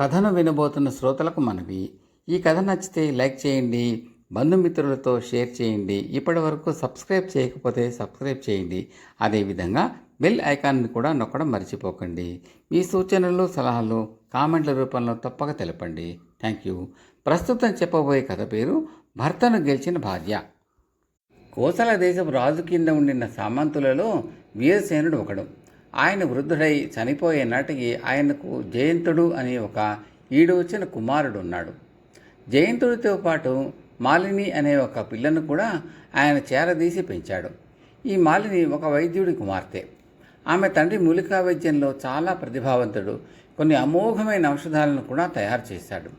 కథను వినబోతున్న శ్రోతలకు మనవి. ఈ కథ నచ్చితే లైక్ చేయండి బంధుమిత్రులతో షేర్ చేయండి. ఇప్పటి వరకు సబ్స్క్రైబ్ చేయకపోతే సబ్స్క్రైబ్ చేయండి. అదేవిధంగా బెల్ ఐకాన్ని కూడా నొక్కడం మర్చిపోకండి. మీ సూచనలు సలహాలు కామెంట్ల రూపంలో తప్పక తెలపండి. Thank you. ప్రస్తుతం చెప్పబోయే కథ పేరు భర్తను గెలిచిన భార్య. కోసల దేశం రాజు కింద ఉండిన సామంతులలో వీరసేనుడు ఒకడు. ఆయన వృద్ధుడై చనిపోయే నాటికి ఆయనకు జయంతుడు అని ఒక ఈడు వచ్చిన కుమారుడు ఉన్నాడు జయంతుడితో పాటు మాలిని అనే ఒక పిల్లను కూడా ఆయన చేరదీసి పెంచాడు. ఈ మాలిని ఒక వైద్యుడి కుమార్తె. ఆమె తండ్రి మూలికా వైద్యంలో చాలా ప్రతిభావంతుడు. కొన్ని అమోఘమైన ఔషధాలను కూడా తయారు చేశాడు.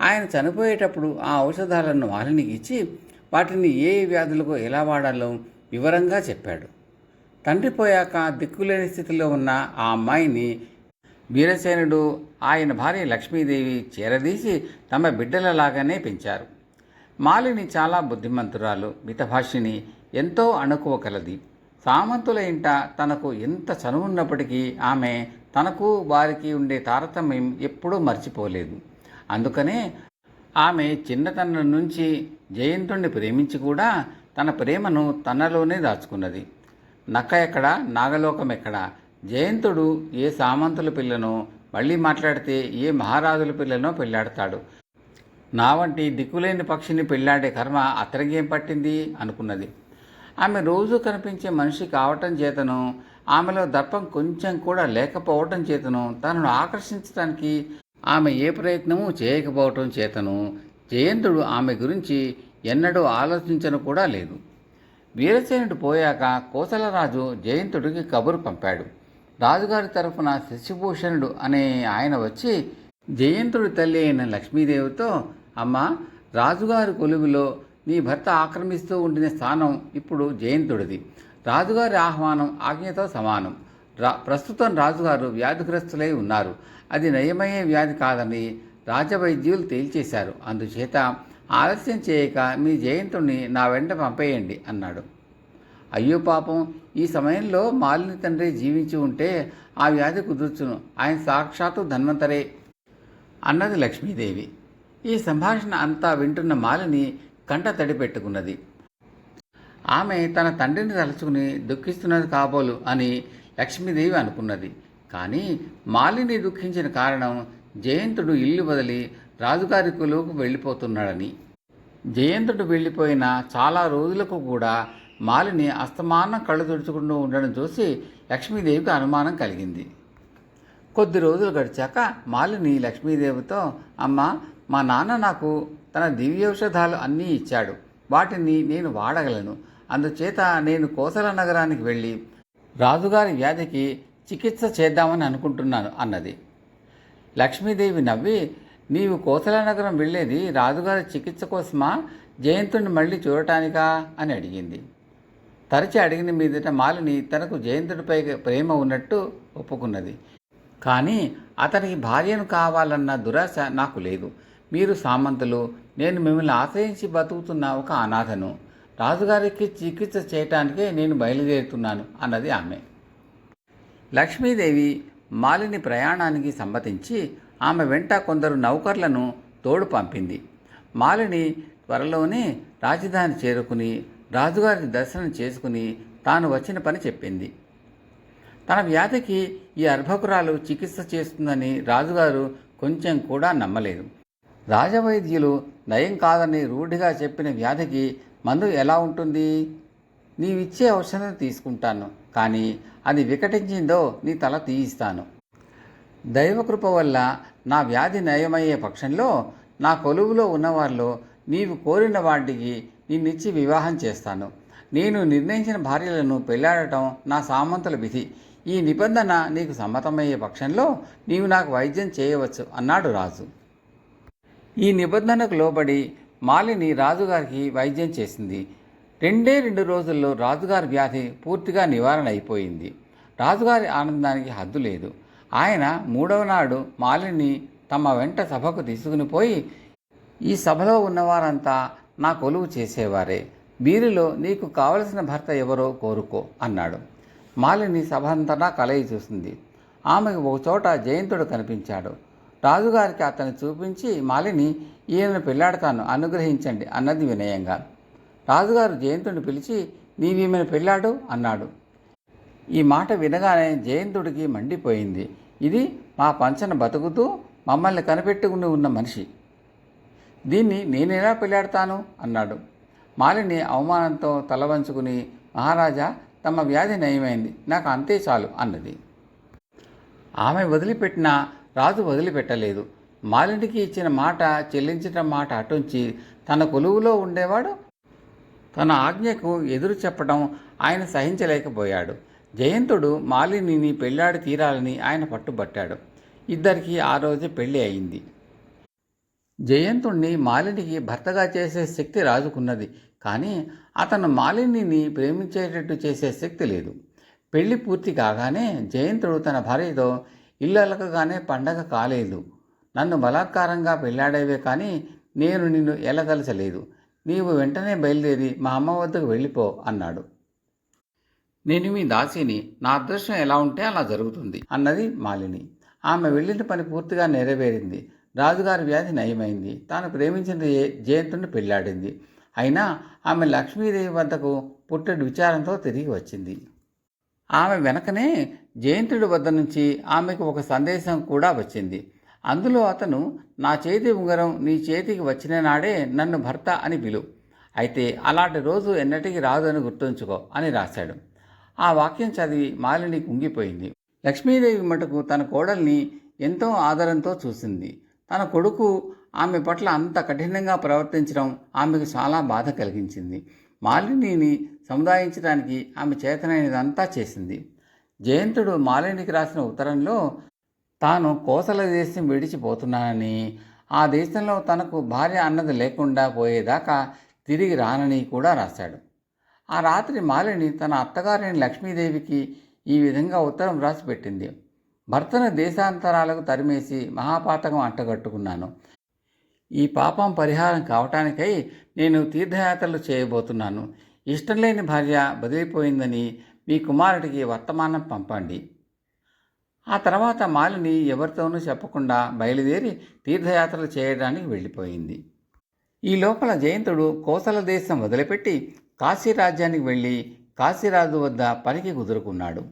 ఆయన చనిపోయేటప్పుడు ఆ ఔషధాలను మాలినికి ఇచ్చి వాటిని ఏ వ్యాధులకు ఎలా వాడాలో వివరంగా చెప్పాడు. తండ్రి పోయాక దిక్కులేని స్థితిలో ఉన్న ఆ అమ్మాయిని వీరసేనుడు ఆయన భార్య లక్ష్మీదేవి చేరదీసి తమ బిడ్డలలాగానే పెంచారు. మాలిని చాలా బుద్ధిమంతురాలు మితభాషిని ఎంతో అణుకువ కలది. సామంతుల ఇంట తనకు ఎంత చనువున్నప్పటికీ ఆమె తనకు వారికి ఉండే తారతమ్యం ఎప్పుడూ మర్చిపోలేదు. అందుకనే ఆమె చిన్నతనం నుంచి జయంతుణ్ణి ప్రేమించి కూడా తన ప్రేమను తనలోనే దాచుకున్నది. నక్క ఎక్కడ? నాగలోకం ఎక్కడ? జయంతుడు ఏ సామంతుల పిల్లనో మళ్ళీ మాట్లాడితే ఏ మహారాజుల పిల్లనో పెళ్ళాడతాడు నా వంటి దిక్కులేని పక్షిని పెళ్ళాడే కర్మ అతనికేం పట్టింది? అనుకున్నది. ఆమె రోజు కనిపించే మనిషి కావటం చేతను ఆమెలో దర్పం కొంచెం కూడా లేకపోవటం చేతను తనను ఆకర్షించడానికి ఆమె ఏ ప్రయత్నము చేయకపోవటం చేతను జయంతుడు ఆమె గురించి ఎన్నడూ ఆలోచించను కూడా లేదు. వీరసేనుడు పోయాక కోసలరాజు జయంతుడికి కబురు పంపాడు. రాజుగారి తరఫున శశిభూషణుడు అనే ఆయన వచ్చి జయంతుడి తల్లి అయిన లక్ష్మీదేవితో అమ్మ రాజుగారి కొలువులో నీ భర్త ఆక్రమిస్తూ ఉండిన స్థానం ఇప్పుడు జయంతుడిది. రాజుగారి ఆహ్వానం ఆజ్ఞతో సమానం. రా ప్రస్తుతం రాజుగారు వ్యాధిగ్రస్తులై ఉన్నారు. అది నయమయ్యే వ్యాధి కాదని రాజవైద్యులు తేల్చేశారు. అందుచేత ఆలస్యం చేయక మీ జయంతుణ్ణి నా వెంట పంపేయండి అన్నాడు. అయ్యో పాపం ఈ సమయంలో మాలిని తండ్రి జీవించి ఉంటే ఆ వ్యాధి కుదుర్చును. ఆయన సాక్షాత్తు ధన్వంతరే అన్నది లక్ష్మీదేవి. ఈ సంభాషణ అంతా వింటున్న మాలిని కంట తడి పెట్టుకున్నది. ఆమె తన తండ్రిని తలుచుకుని దుఃఖిస్తున్నది కాబోలు అని లక్ష్మీదేవి అనుకున్నది. కానీ మాలిని దుఃఖించిన కారణం జయంతుడు ఇల్లు వదిలి రాజుగారి కొలువుకు వెళ్ళిపోతున్నాడని. జయంతుడు వెళ్ళిపోయిన చాలా రోజులకు కూడా మాలిని అస్తమానం కళ్ళు తుడుచుకుంటూ ఉండడం చూసి లక్ష్మీదేవికి అనుమానం కలిగింది. కొద్ది రోజులు గడిచాక మాలిని లక్ష్మీదేవితో అమ్మ మా నాన్న నాకు తన దివ్యౌషధాలు అన్నీ ఇచ్చాడు. వాటిని నేను వాడగలను. అందుచేత నేను కోసల నగరానికి వెళ్ళి రాజుగారి వ్యాధికి చికిత్స చేద్దామని అనుకుంటున్నాను అన్నది. లక్ష్మీదేవి నవ్వి నీవు కోసల నగరం వెళ్ళేది రాజుగారి చికిత్స కోసమా? జయంతుడిని మళ్ళీ చూడటానికా? అని అడిగింది. తరచి అడిగిన మీదట మాలిని తనకు జయంతుడిపై ప్రేమ ఉన్నట్టు ఒప్పుకున్నది. కానీ అతనికి భార్యను కావాలన్న దురాశ నాకు లేదు. మీరు సామంతులు నేను మిమ్మల్ని ఆశ్రయించి బతుకుతున్న ఒక అనాథను. రాజుగారికి చికిత్స చేయటానికే నేను బయలుదేరుతున్నాను అన్నది ఆమె. లక్ష్మీదేవి మాలిని ప్రయాణానికి సమ్మతించి ఆమె వెంట కొందరు నౌకర్లను తోడు పంపింది. మాలిని త్వరలోనే రాజధాని చేరుకుని రాజుగారిని దర్శనం చేసుకుని తాను వచ్చిన పని చెప్పింది. తన వ్యాధికి ఈ అర్భకురాలు చికిత్స చేస్తుందని రాజుగారు కొంచెం కూడా నమ్మలేదు. రాజవైద్యులు నయం కాదని రూఢిగా చెప్పిన వ్యాధికి మందు ఎలా ఉంటుంది? నీవిచ్చే ఔషధం తీసుకుంటాను కానీ అది వికటించిందో నీ తల తీయిస్తాను. దైవకృప వల్ల నా వ్యాధి నయమయ్యే పక్షంలో నా కొలువులో ఉన్నవారిలో నీవు కోరిన వాటికి నిన్నిచ్చి వివాహం చేస్తాను. నేను నిర్ణయించిన భార్యలను పెళ్ళాడటం నా సామంతుల విధి. ఈ నిబంధన నీకు సమ్మతమయ్యే పక్షంలో నీవు నాకు వైద్యం చేయవచ్చు అన్నాడు రాజు. ఈ నిబంధనకు లోబడి మాలిని రాజుగారికి వైద్యం చేసింది. రెండే రెండు రోజుల్లో రాజుగారి వ్యాధి పూర్తిగా నివారణ అయిపోయింది. రాజుగారి ఆనందానికి హద్దు లేదు. ఆయన మూడవ నాడు మాలిని తమ వెంట సభకు తీసుకుని పోయి ఈ సభలో ఉన్నవారంతా నా కొలువు చేసేవారే. వీరిలో నీకు కావలసిన భర్త ఎవరో కోరుకో అన్నాడు. మాలిని సభ అంతటా కలయి చూసింది. ఆమెకు ఒక చోట జయంతుడు కనిపించాడు. రాజుగారికి అతను చూపించి మాలిని ఈయనను పెళ్ళాడతాను. అనుగ్రహించండి అన్నది వినయంగా. రాజుగారు జయంతుడిని పిలిచి నీవీమెను పెళ్ళాడు అన్నాడు. ఈ మాట వినగానే జయంతుడికి మండిపోయింది. ఇది మా పంచన బతుకుతూ మమ్మల్ని కనిపెట్టుకుని ఉన్న మనిషి. దీన్ని నేనెలా పెళ్ళాడతాను అన్నాడు. మాలిని అవమానంతో తలవంచుకుని మహారాజా తమ వ్యాధి నయమైంది. నాకు అంతే చాలు అన్నది. ఆమె వదిలిపెట్టిన రాజు వదిలిపెట్టలేదు. మాలినికి ఇచ్చిన మాట చెల్లించడం మాట అటుంచి తన కొలువులో ఉండేవాడు? తన ఆజ్ఞకు ఎదురు చెప్పడం ఆయన సహించలేకపోయాడు. జయంతుడు మాలినిని పెళ్ళాడి తీరాలని ఆయన పట్టుబట్టాడు. ఇద్దరికి ఆ రోజే పెళ్ళి అయింది. జయంతుణ్ణి మాలినికి భర్తగా చేసే శక్తి రాజుకున్నది. కానీ అతను మాలినిని ప్రేమించేటట్టు చేసే శక్తి లేదు. పెళ్ళి పూర్తి కాగానే జయంతుడు తన భార్యతో ఇల్లలకగానే పండగ కాలేదు. నన్ను బలాత్కారంగా పెళ్ళాడేవే కానీ నేను నిన్ను ఎలగలచలేదు నీవు వెంటనే బయలుదేరి మా అమ్మ వద్దకు వెళ్ళిపో అన్నాడు. నేను మీ దాసిని నా అదృష్టం ఎలా ఉంటే అలా జరుగుతుంది అన్నది మాలిని. ఆమె వెళ్ళిన పని పూర్తిగా నెరవేరింది. రాజుగారి వ్యాధి నయమైంది. తాను ప్రేమించిన జయంతుని పెళ్ళాడింది అయినా ఆమె లక్ష్మీదేవి వద్దకు పుట్టెడు విచారంతో తిరిగి వచ్చింది. ఆమె వెనకనే జయంతుడి వద్ద నుంచి ఆమెకు ఒక సందేశం కూడా వచ్చింది. అందులో అతను నా చేతి ఉంగరం నీ చేతికి వచ్చిన నాడే నన్ను భర్త అని పిలు. అయితే అలాంటి రోజు ఎన్నటికీ రాదు అని గుర్తుంచుకో అని రాశాడు. ఆ వాక్యం చదివి మాలిని కుంగిపోయింది. లక్ష్మీదేవి మటుకు తన కోడల్ని ఎంతో ఆదరంతో చూసింది. తన కొడుకు ఆమె పట్ల అంత కఠినంగా ప్రవర్తించడం ఆమెకు చాలా బాధ కలిగించింది. మాలినిని సముదాయించడానికి ఆమె చేతనైనదంతా చేసింది. జయంతుడు మాలినికి రాసిన ఉత్తరంలో తాను కోసల దేశం విడిచిపోతున్నానని ఆ దేశంలో తనకు భార్య అన్నది లేకుండా పోయేదాకా తిరిగి రానని కూడా రాశాడు. ఆ రాత్రి మాలిని తన అత్తగారిని లక్ష్మీదేవికి ఈ విధంగా ఉత్తరం రాసి పెట్టింది భర్తను దేశాంతరాలకు తరిమేసి మహాపాతకం అంటగట్టుకున్నాను. ఈ పాపం పరిహారం కావటానికై నేను తీర్థయాత్రలు చేయబోతున్నాను. ఇష్టం లేని భార్య బదిలిపోయిందని మీ కుమారుడికి వర్తమానం పంపండి. ఆ తర్వాత మాలిని ఎవరితోనూ చెప్పకుండా బయలుదేరి తీర్థయాత్రలు చేయడానికి వెళ్ళిపోయింది. ఈ లోపల జయంతుడు కోసల దేశం వదిలిపెట్టి కాశీ రాజ్యానికి వెళ్ళి కాశీరాజు వద్ద పనికి కుదురుకున్నాడు.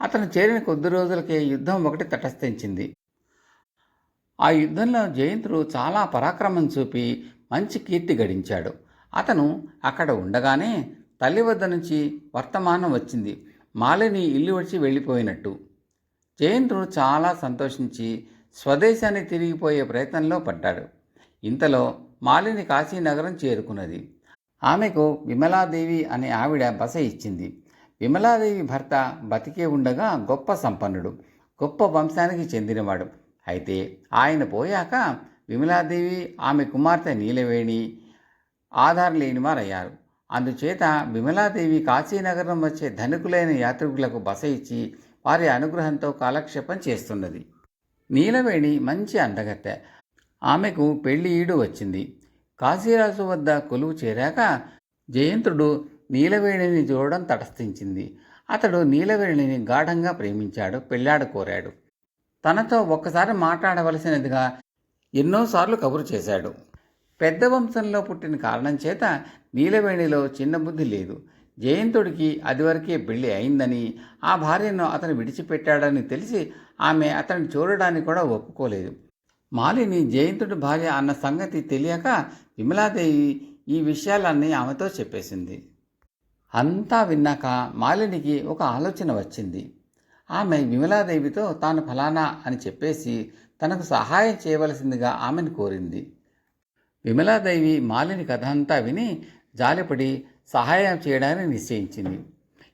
అతను చేరిన కొద్ది రోజులకే యుద్ధం ఒకటి తటస్థించింది. ఆ యుద్ధంలో జయంతుడు చాలా పరాక్రమం చూపి మంచి కీర్తి గడించాడు. అతను అక్కడ ఉండగానే తల్లి వద్ద నుంచి వర్తమానం వచ్చింది. మాలిని ఇల్లు వచ్చి వెళ్ళిపోయినట్టు. జయంతుడు చాలా సంతోషించి స్వదేశాన్ని తిరిగిపోయే ప్రయత్నంలో పడ్డాడు. ఇంతలో మాలిని కాశీనగరం చేరుకున్నది. ఆమెకు విమలాదేవి అనే ఆవిడ బస ఇచ్చింది. విమలాదేవి భర్త బతికే ఉండగా గొప్ప సంపన్నుడు గొప్ప వంశానికి చెందినవాడు. అయితే ఆయన పోయాక విమలాదేవి ఆమె కుమార్తె నీలవేణి ఆధార్ లేనివారయ్యారు అందుచేత విమలాదేవి కాశీనగరం వచ్చే ధనికులైన యాత్రికులకు బస ఇచ్చి వారి అనుగ్రహంతో కాలక్షేపం చేస్తున్నది. నీలవేణి మంచి అందగత్తె. ఆమెకు పెళ్ళి ఈడు వచ్చింది. కాశీరాజు వద్ద కొలువు చేరాక జయంతుడు నీలవేణిని చూడడం తటస్థించింది. అతడు నీలవేణిని గాఢంగా ప్రేమించాడు పెళ్ళాడ కోరాడు. తనతో ఒక్కసారి మాట్లాడవలసినదిగా ఎన్నోసార్లు కబురు చేశాడు. పెద్ద వంశంలో పుట్టిన కారణం చేత నీలవేణిలో చిన్న బుద్ధి లేదు. జయంతుడికి అదివరకే పెళ్ళి అయిందని ఆ భార్యను అతను విడిచిపెట్టాడని తెలిసి ఆమె అతన్ని చూడడానికి కూడా ఒప్పుకోలేదు. మాలిని జయంతుడి భార్య అన్న సంగతి తెలియక విమలాదేవి ఈ విషయాలన్నీ ఆమెతో చెప్పేసింది. అంతా విన్నాక మాలినికి ఒక ఆలోచన వచ్చింది. ఆమె విమలాదేవితో తాను ఫలానా అని చెప్పేసి తనకు సహాయం చేయవలసిందిగా ఆమెను కోరింది. విమలాదేవి మాలిని కథ అంతా విని జాలిపడి సహాయం చేయడానికి నిశ్చయించింది.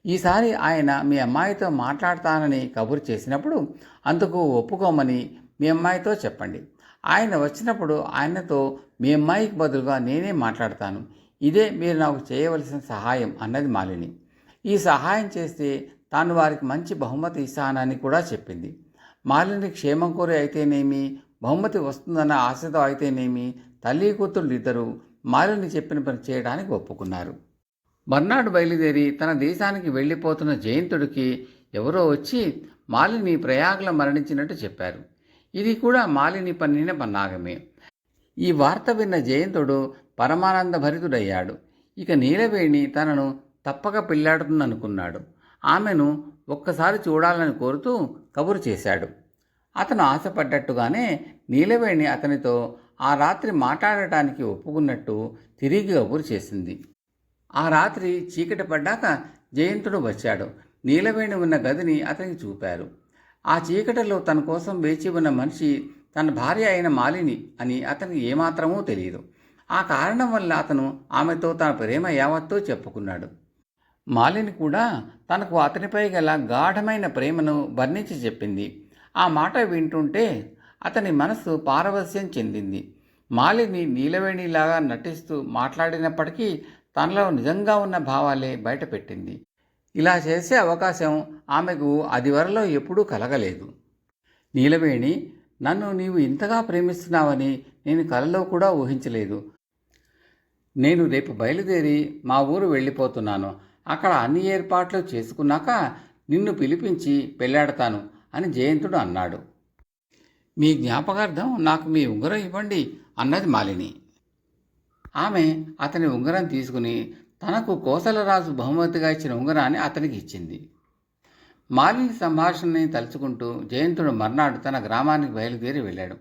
ఈసారి ఆయన మీ అమ్మాయితో మాట్లాడతానని కబురు చేసినప్పుడు అందుకు ఒప్పుకోమని మీ అమ్మాయితో చెప్పండి. ఆయన వచ్చినప్పుడు ఆయనతో మీ అమ్మాయికి బదులుగా నేనే మాట్లాడతాను. ఇదే మీరు నాకు చేయవలసిన సహాయం అన్నది మాలిని. ఈ సహాయం చేస్తే తాను వారికి మంచి బహుమతి ఇస్తానని కూడా చెప్పింది. మాలిని క్షేమం కోరి అయితేనేమి బహుమతి వస్తుందన్న ఆశతో అయితేనేమి తల్లి కూతుళ్ళు ఇద్దరు మాలిని చెప్పిన పని చేయడానికి ఒప్పుకున్నారు. మర్నాడు బయలుదేరి తన దేశానికి వెళ్ళిపోతున్న జయంతుడికి ఎవరో వచ్చి మాలిని ప్రయాగలో మరణించినట్టు చెప్పారు. ఇది కూడా మాలిని పన్నిన పన్నాగమే. ఈ వార్త విన్న జయంతుడు పరమానంద భరితుడయ్యాడు ఇక నీలవేణి తనను తప్పక పెళ్ళాడుతుందనుకున్నాడు ఆమెను ఒక్కసారి చూడాలని కోరుతూ కబురు చేశాడు. అతను ఆశపడ్డట్టుగానే నీలవేణి అతనితో ఆ రాత్రి మాట్లాడటానికి ఒప్పుకున్నట్టు తిరిగి కబురు చేసింది. ఆ రాత్రి చీకటి పడ్డాక జయంతుడు వచ్చాడు. నీలవేణి ఉన్న గదిని అతనికి చూపారు. ఆ చీకటిలో తన కోసం వేచి ఉన్న మనిషి తన భార్య అయిన మాలిని అని అతనికి ఏమాత్రమూ తెలియదు. ఆ కారణం వల్ల అతను ఆమెతో తన ప్రేమ యావత్తూ చెప్పుకున్నాడు. మాలిని కూడా తనకు అతనిపై గల గాఢమైన ప్రేమను వర్ణించి చెప్పింది. ఆ మాట వింటుంటే అతని మనసు పారవస్యం చెందింది. మాలిని నీలవేణిలాగా నటిస్తూ మాట్లాడినప్పటికీ తనలో నిజంగా ఉన్న భావాలే బయటపెట్టింది. ఇలా చేసే అవకాశం ఆమెకు అదివరలో ఎప్పుడూ కలగలేదు. నీలవేణి నన్ను నీవు ఇంతగా ప్రేమిస్తున్నావని నేను కలలో కూడా ఊహించలేదు. నేను రేపు బయలుదేరి మా ఊరు వెళ్ళిపోతున్నాను. అక్కడ అన్ని ఏర్పాట్లు చేసుకున్నాక నిన్ను పిలిపించి పెళ్ళాడతాను అని జయంతుడు అన్నాడు. మీ జ్ఞాపకార్థం నాకు మీ ఉంగరం ఇవ్వండి అన్నది మాలిని. ఆమె అతని ఉంగరం తీసుకుని తనకు కోసలరాజు బహుమతిగా ఇచ్చిన ఉంగరాన్ని అతనికి ఇచ్చింది. మాలిని సంభాషణని తలుచుకుంటూ జయంతుడు మర్నాడు తన గ్రామానికి బయలుదేరి వెళ్ళాడు.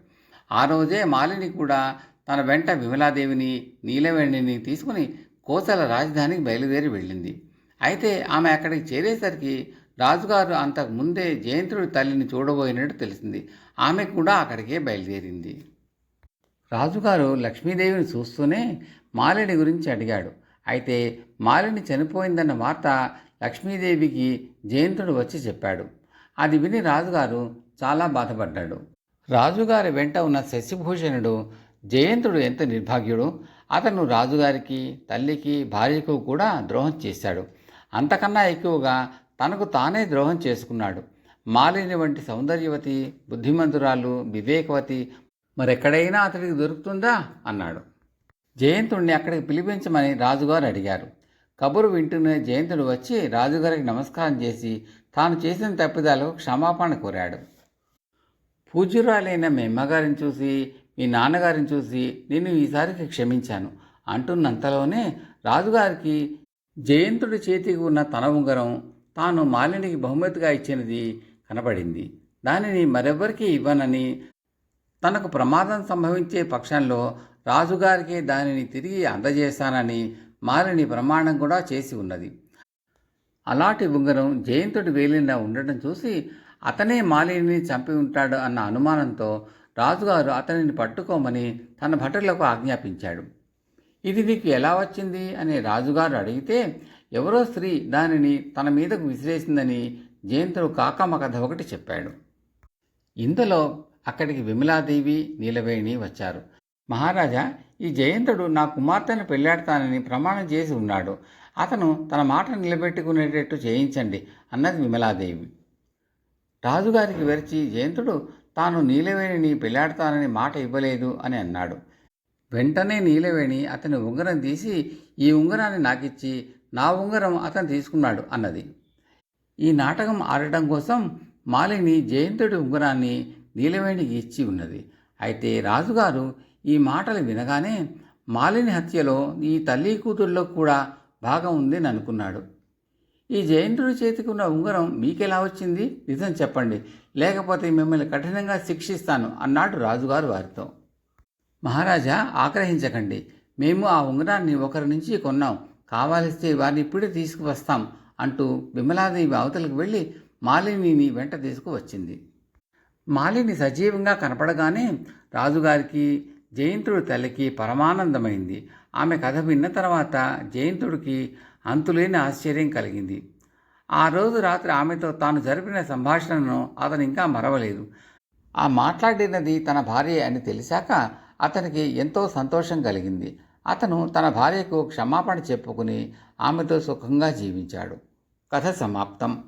ఆ రోజే మాలిని కూడా తన వెంట విమలాదేవిని నీలవేణిని తీసుకుని కోసల రాజధానికి బయలుదేరి వెళ్ళింది. అయితే ఆమె అక్కడికి చేరేసరికి రాజుగారు అంతకు ముందే జయంతుడి తల్లిని చూడబోయినట్టు తెలిసింది. ఆమె కూడా అక్కడికే బయలుదేరింది. రాజుగారు లక్ష్మీదేవిని చూస్తూనే మాలిని గురించి అడిగాడు. అయితే మాలిని చనిపోయిందన్న వార్త లక్ష్మీదేవికి జయంతుడు వచ్చి చెప్పాడు. అది విని రాజుగారు చాలా బాధపడ్డాడు. రాజుగారి వెంట ఉన్న శశిభూషణుడు జయంతుడు ఎంత నిర్భాగ్యుడు? అతను రాజుగారికి తల్లికి భార్యకు కూడా ద్రోహం చేశాడు. అంతకన్నా ఎక్కువగా తనకు తానే ద్రోహం చేసుకున్నాడు. మాలిని వంటి సౌందర్యవతి బుద్ధిమంతురాలు వివేకవతి మరెక్కడైనా అతడికి దొరుకుతుందా? అన్నాడు. జయంతుణ్ణి అక్కడికి పిలిపించమని రాజుగారు అడిగారు. కబురు వింటూనే జయంతుడు వచ్చి రాజుగారికి నమస్కారం చేసి తాను చేసిన తప్పిదాలకు క్షమాపణ కోరాడు. పూజ్యురాలైన మీ అమ్మగారిని చూసి మీ నాన్నగారిని చూసి నేను ఈసారికి క్షమించాను అంటున్నంతలోనే రాజుగారికి జయంతుడి చేతికి ఉన్న తన ఉంగరం తాను మాలినికి బహుమతిగా ఇచ్చినది కనబడింది దానిని మరెవ్వరికీ ఇవ్వనని తనకు ప్రమాదం సంభవించే పక్షంలో రాజుగారికి దానిని తిరిగి అందజేస్తానని మాలిని ప్రమాణం కూడా చేసి ఉన్నది. అలాంటి ఉంగరం జయంతుడి వేలిన ఉండటం చూసి అతనే మాలిని చంపి ఉంటాడు అన్న అనుమానంతో రాజుగారు అతనిని పట్టుకోమని తన భటులకు ఆజ్ఞాపించాడు. ఇది నీకు ఎలా వచ్చింది? అని రాజుగారు అడిగితే ఎవరో స్త్రీ దానిని తన మీదకు విసిరేసిందని జయంతుడు కాకమ్మ కథ ఒకటి చెప్పాడు. ఇందులో అక్కడికి విమలాదేవి నీలవేణి వచ్చారు. మహారాజా ఈ జయంతుడు నా కుమార్తెను పెళ్ళాడతానని ప్రమాణం చేసి ఉన్నాడు. అతను తన మాట నిలబెట్టుకునేటట్టు చేయించండి అన్నది విమలాదేవి. రాజుగారికి వెరిచి జయంతుడు తాను నీలవేణిని పెళ్ళాడతానని మాట ఇవ్వలేదు అని అన్నాడు. వెంటనే నీలవేణి అతని ఉంగరం తీసి ఈ ఉంగరాన్ని నాకిచ్చి నా ఉంగరం అతను తీసుకున్నాడు అన్నది. ఈ నాటకం ఆడటం కోసం మాలిని జయంతుడి ఉంగరాన్ని నీలవేణికి ఇచ్చి ఉన్నది. అయితే రాజుగారు ఈ మాటలు వినగానే మాలిని హత్యలో ఈ తల్లి కూతుర్లో కూడా భాగం ఉందని అనుకున్నాడు. ఈ జయంతుడి చేతికి ఉన్న ఉంగరం మీకెలా వచ్చింది? నిజం చెప్పండి. లేకపోతే మిమ్మల్ని కఠినంగా శిక్షిస్తాను అన్నాడు రాజుగారు వారితో. మహారాజా ఆగ్రహించకండి. మేము ఆ ఉంగరాన్ని ఒకరి నుంచి కొన్నాం. కావాలిస్తే వారిని ఇప్పుడే తీసుకువస్తాం అంటూ విమలాదేవి అవతలకు వెళ్ళి మాలినిని వెంట తీసుకువచ్చింది. మాలిని సజీవంగా కనపడగానే రాజుగారికి జయంతుడి తల్లికి పరమానందమైంది. ఆమె కథ విన్న తర్వాత జయంతుడికి అంతులేని ఆశ్చర్యం కలిగింది. ఆ రోజు రాత్రి ఆమెతో తాను జరిపిన సంభాషణను అతను ఇంకా మరవలేదు. ఆ మాట్లాడినది తన భార్య అని తెలిసాక అతనికి ఎంతో సంతోషం కలిగింది. అతను తన భార్యకు క్షమాపణ చెప్పుకుని ఆమెతో సుఖంగా జీవించాడు. కథ సమాప్తం.